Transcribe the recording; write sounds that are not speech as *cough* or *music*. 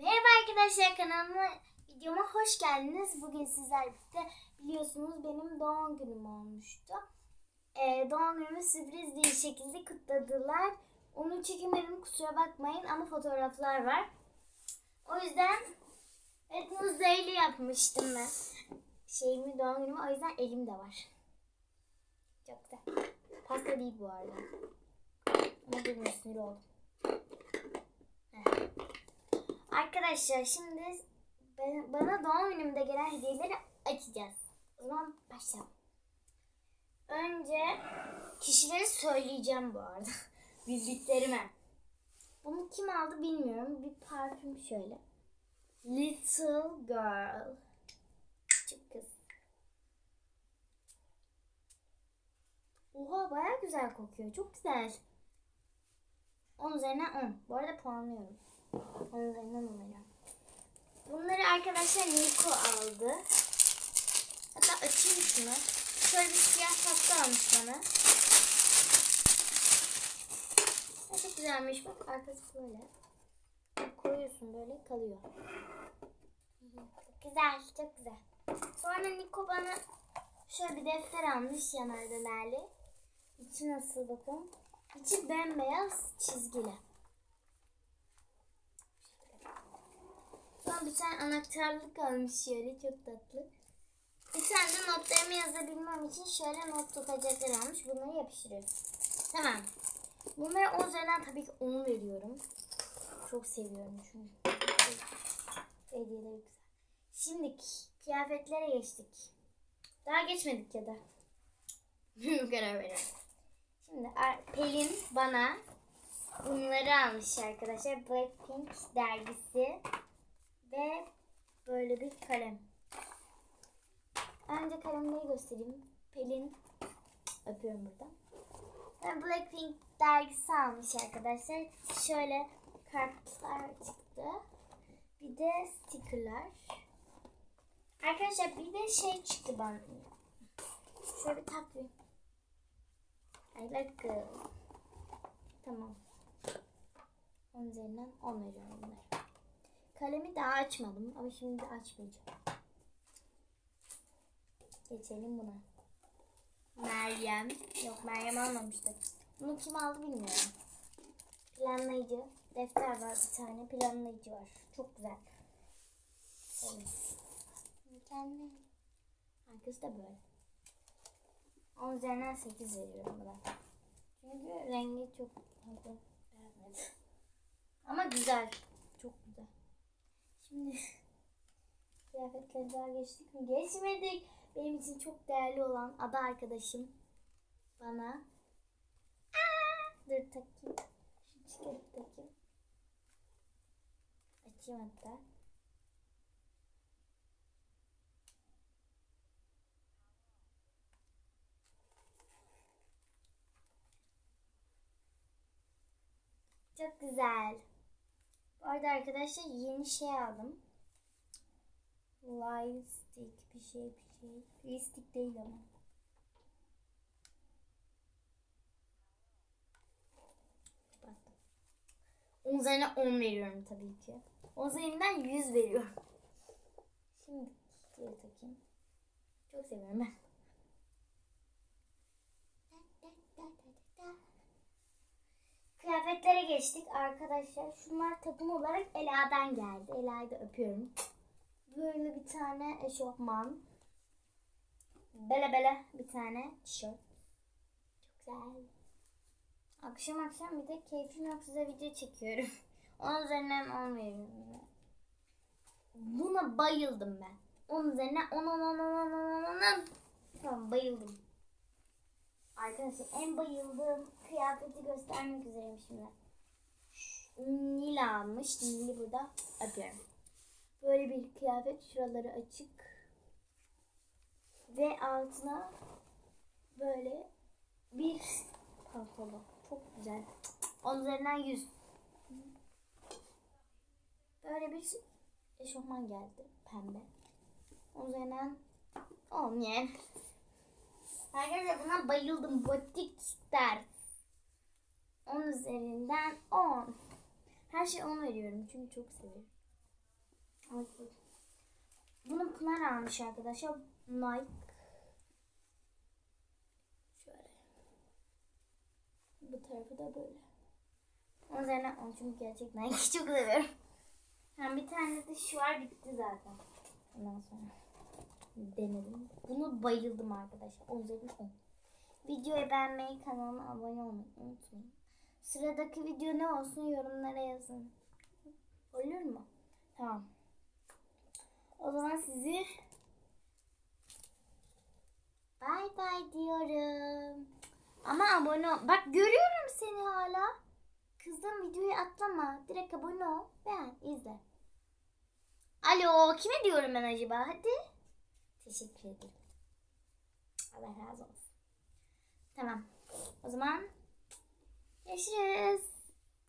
Merhaba arkadaşlar kanalıma videoma hoş geldiniz. Bugün sizler birlikte biliyorsunuz benim doğum günüm olmuştu. Ee, doğum günümü sürpriz bir şekilde kutladılar. Onu çekemedim kusura bakmayın ama fotoğraflar var. O yüzden evet muzeyli yapmıştım ben. Şeyimi doğum günümü o yüzden elim de var. Çok güzel. Pasta değil bu arada. Ama bugün sinir oldum. Heh. Arkadaşlar şimdi ben- bana doğum günümde gelen hediyeleri açacağız. O zaman başlayalım. Önce kişileri söyleyeceğim bu arada. *laughs* Bildiklerime. Bunu kim aldı bilmiyorum. Bir parfüm şöyle. Little Girl. Küçük kız. Oha baya güzel kokuyor. Çok güzel. 10 üzerinden 10. Bu arada puanlıyorum. 10 üzerinden 10 veriyorum. Bunları arkadaşlar Niko aldı. Hatta açayım şunu. Şöyle bir siyah tatlı almış bana. Çok güzelmiş bak arkası böyle. Koyuyorsun böyle kalıyor. Güzel, çok güzel. Sonra Niko bana şöyle bir defter almış yanar dönerli. İçi nasıl bakın. İçi bembeyaz çizgili. Son bir tane anahtarlık almış şöyle çok tatlı. Bir tane de notlarımı yazabilmem için şöyle not tutacaklar almış. Bunları yapıştırıyorum. Tamam. Bunlara 10 üzerinden tabii ki 10 veriyorum. Çok seviyorum çünkü. Hediyeleri güzel. Şimdi kıyafetlere geçtik. Daha geçmedik ya da. *laughs* Karar veriyorum. Şimdi Pelin bana bunları almış arkadaşlar. Blackpink dergisi ve böyle bir kalem. Önce kalemleri göstereyim. Pelin öpüyorum burada. Ben Blackpink dergisi almış arkadaşlar. Şöyle kartlar çıktı. Bir de stickerlar. Arkadaşlar bir de şey çıktı bana. Şöyle bir takvim. I like it. Tamam. 10 üzerinden 10 veriyorum bunları. Kalemi daha açmadım ama şimdi açmayacağım. Geçelim buna. Meryem. Yok Meryem almamıştı. Bunu kim aldı bilmiyorum. Planlayıcı. Defter var bir tane. Planlayıcı var. Çok güzel. Evet. Mükemmel. Da böyle. 10 üzerinden 8 veriyorum buna. Çünkü rengi çok. Ama güzel. Şimdi daha geçtik mi? Geçmedik. Benim için çok değerli olan ada arkadaşım bana Aa, dur takayım. Şu çıkarıp takayım. Açayım hatta. Çok güzel. Bu arada arkadaşlar yeni şey aldım. Live bir şey bir şey. Live stick değil ama. Kapattım. 10 üzerine 10 veriyorum tabii ki. 10 üzerinden 100 veriyorum. Şimdi diye takayım. Çok seviyorum ben. Kıyafetlere geçtik arkadaşlar. Şunlar takım olarak Ela'dan geldi. Ela'yı da öpüyorum. Böyle bir tane eşofman. Bele bele bir tane tişört. Çok güzel. Akşam akşam bir de keyfim yok size video çekiyorum. *laughs* 10 üzerinden 10 veriyorum. Buna bayıldım ben. 10 üzerinden 10 10 10 10 10 10 10 10. Tamam bayıldım. Arkadaşlar en bayıldığım kıyafeti göstermek üzereyim şimdi. Nil almış. Nil'i burada öpüyorum. Böyle bir kıyafet şuraları açık. Ve altına böyle bir pantolon. Çok güzel. Onun üzerinden 100. Böyle bir eşofman geldi. Pembe. Onun üzerinden 10 yani. Arkadaşlar buna bayıldım. Botikster. 10 üzerinden 10. Her şey 10 veriyorum çünkü çok seviyorum. Bunu Pınar almış arkadaşlar. Nike. Şöyle. Bu tarafı da böyle. Onun üzerine onu çünkü gerçekten Nike'yi çok seviyorum. Ha, bir tane de şu var bitti zaten. Ondan sonra denedim. Bunu bayıldım arkadaşlar. 10 üzerinden 10. Videoyu beğenmeyi, kanalıma abone olmayı unutmayın. Sıradaki video ne olsun yorumlara yazın. Olur mu? Tamam. O zaman sizi bay bay diyorum. Ama abone ol. Bak görüyorum seni hala. Kızım videoyu atlama. Direkt abone ol. Beğen, izle. Alo, kime diyorum ben acaba? Hadi. Teşekkür ederim. Allah razı olsun. Tamam. O zaman görüşürüz.